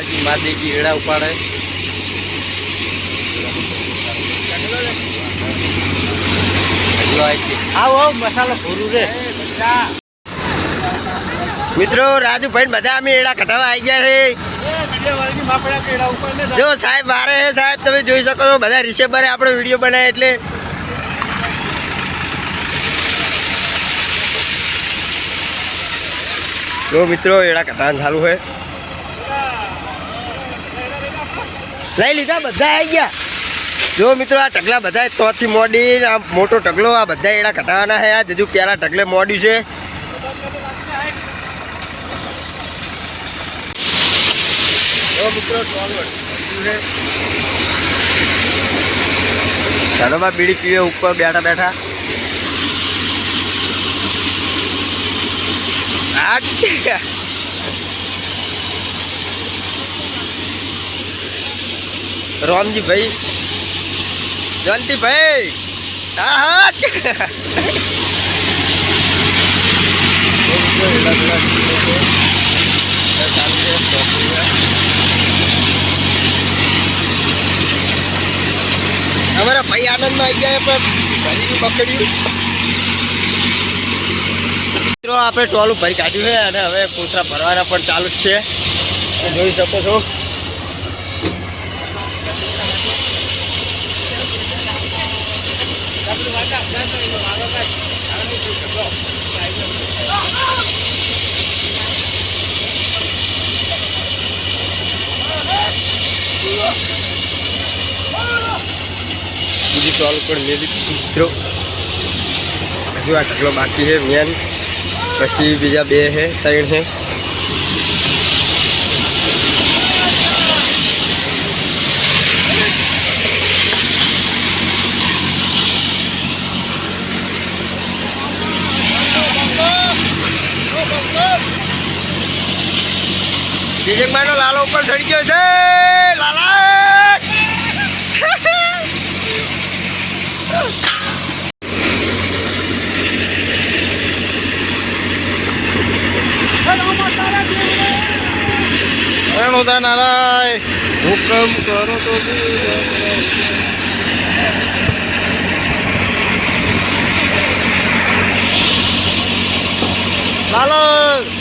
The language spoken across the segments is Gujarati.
હજી માદેજી એડા ઉપાડે. મિત્રો રાજુ છે. આવો આવો મસાલો પૂરું રે. મિત્રો રાજુભાઈ બધા અમે એડા કટાવા આવી ગયા છે. જો સાહેબ મારે છે સાહેબ તમે જોઈ શકો છો બધા રિસેપરે આપણો વીડિયો બનાવે એટલે. જો મિત્રો એડા કટાવાનું ચાલુ છે. લઈ લીધા બધા આવી ગયા. જો મિત્રો, આ ઢગલા બધા તોથી મોડી આ મોટો ઢગલો, આ બધા એડા કટાવાના છે આ હજુ પેલા ઢગલે મોડ્યું છે. ધનોમાં બીડી પીવે, ઉપર બેઠા બેઠા. આ રામજી ભાઈ જયંતિ ભાઈ હા હા. અમારા ભાઈ આનંદમાં આવી ગયા પણ ભાઈ પકડ્યું મિત્રો, આપણે ટોલું ભરી કાઢ્યું છે અને હવે કુતરા ભરવાના પણ ચાલુ જ છે. જોઈ શકો છો. બીજી ટોલ પણ મિત્રો, હજુ આ ઢગલો બાકી છે મેન પછી બીજા બે છે, ત્રણ છે. વિજયભાઈ નો લાલો ઉપર ચડી ગયો છે. લાલા. રણોદા નારાય. હુકમ કરો તો લાલો.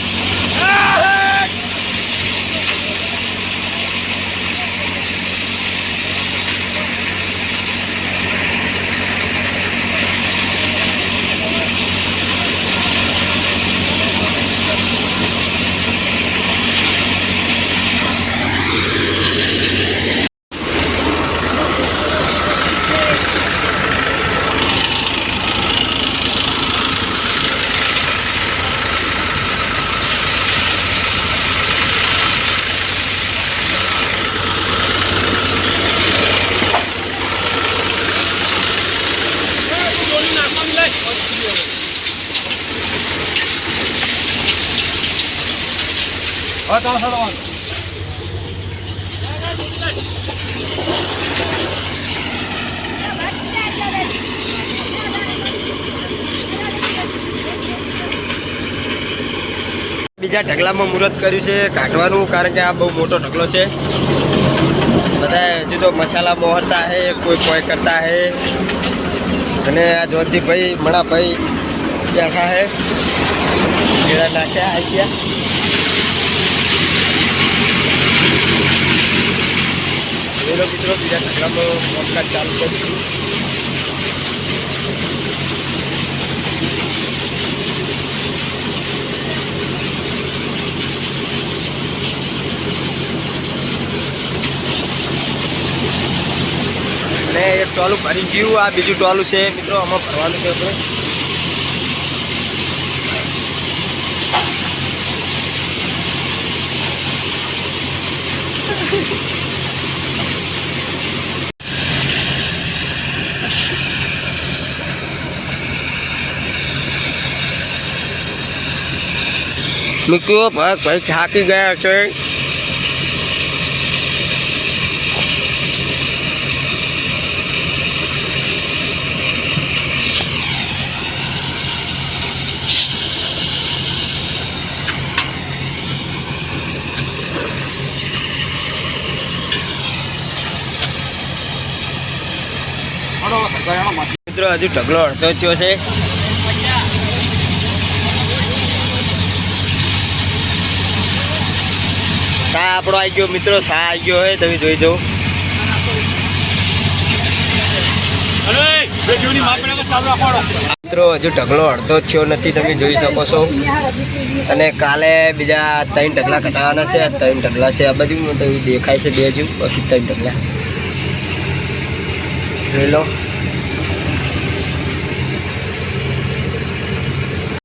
બીજા ઢગલામાં મુહૂર્ત કર્યું છે, કાઢવાનું, કારણ કે આ બહુ મોટો ઢગલો છે. બધા હજુ તો મસાલા મોહરતા હે, કોઈ કોઈ કરતા હે. અને આ જોધીભાઈ મણાભાઈ બેઠા હે કેળા નાખ્યા આવી ગયા. પેલો મિત્રો, બીજા ઢગલામાં મોટકાજ ચાલુ કર્યું અને એક ટોલું ભરી ગયું. આ બીજું ટોલું છે. મિત્રો, આમાં ભરવાનું છે આપણે. ભાઈ ભાઈ થાકી ગયા છે. મિત્રો હજુ ઢગલો અડધો થયો છે. સા આપણો આવી ગયો મિત્રો સા આવી ગયો હોય તમે જોઈ જવું મિત્રો હજુ ઢગલો અડધો થયો નથી તમે જોઈ શકો છો. અને કાલે બીજા ત્રણ ઢગલા કટાવાના છે ત્રણ ઢગલા છે આ બધું દેખાય છે બે હજુ બાકી ત્રણ ઢગલા. જોઈ લો.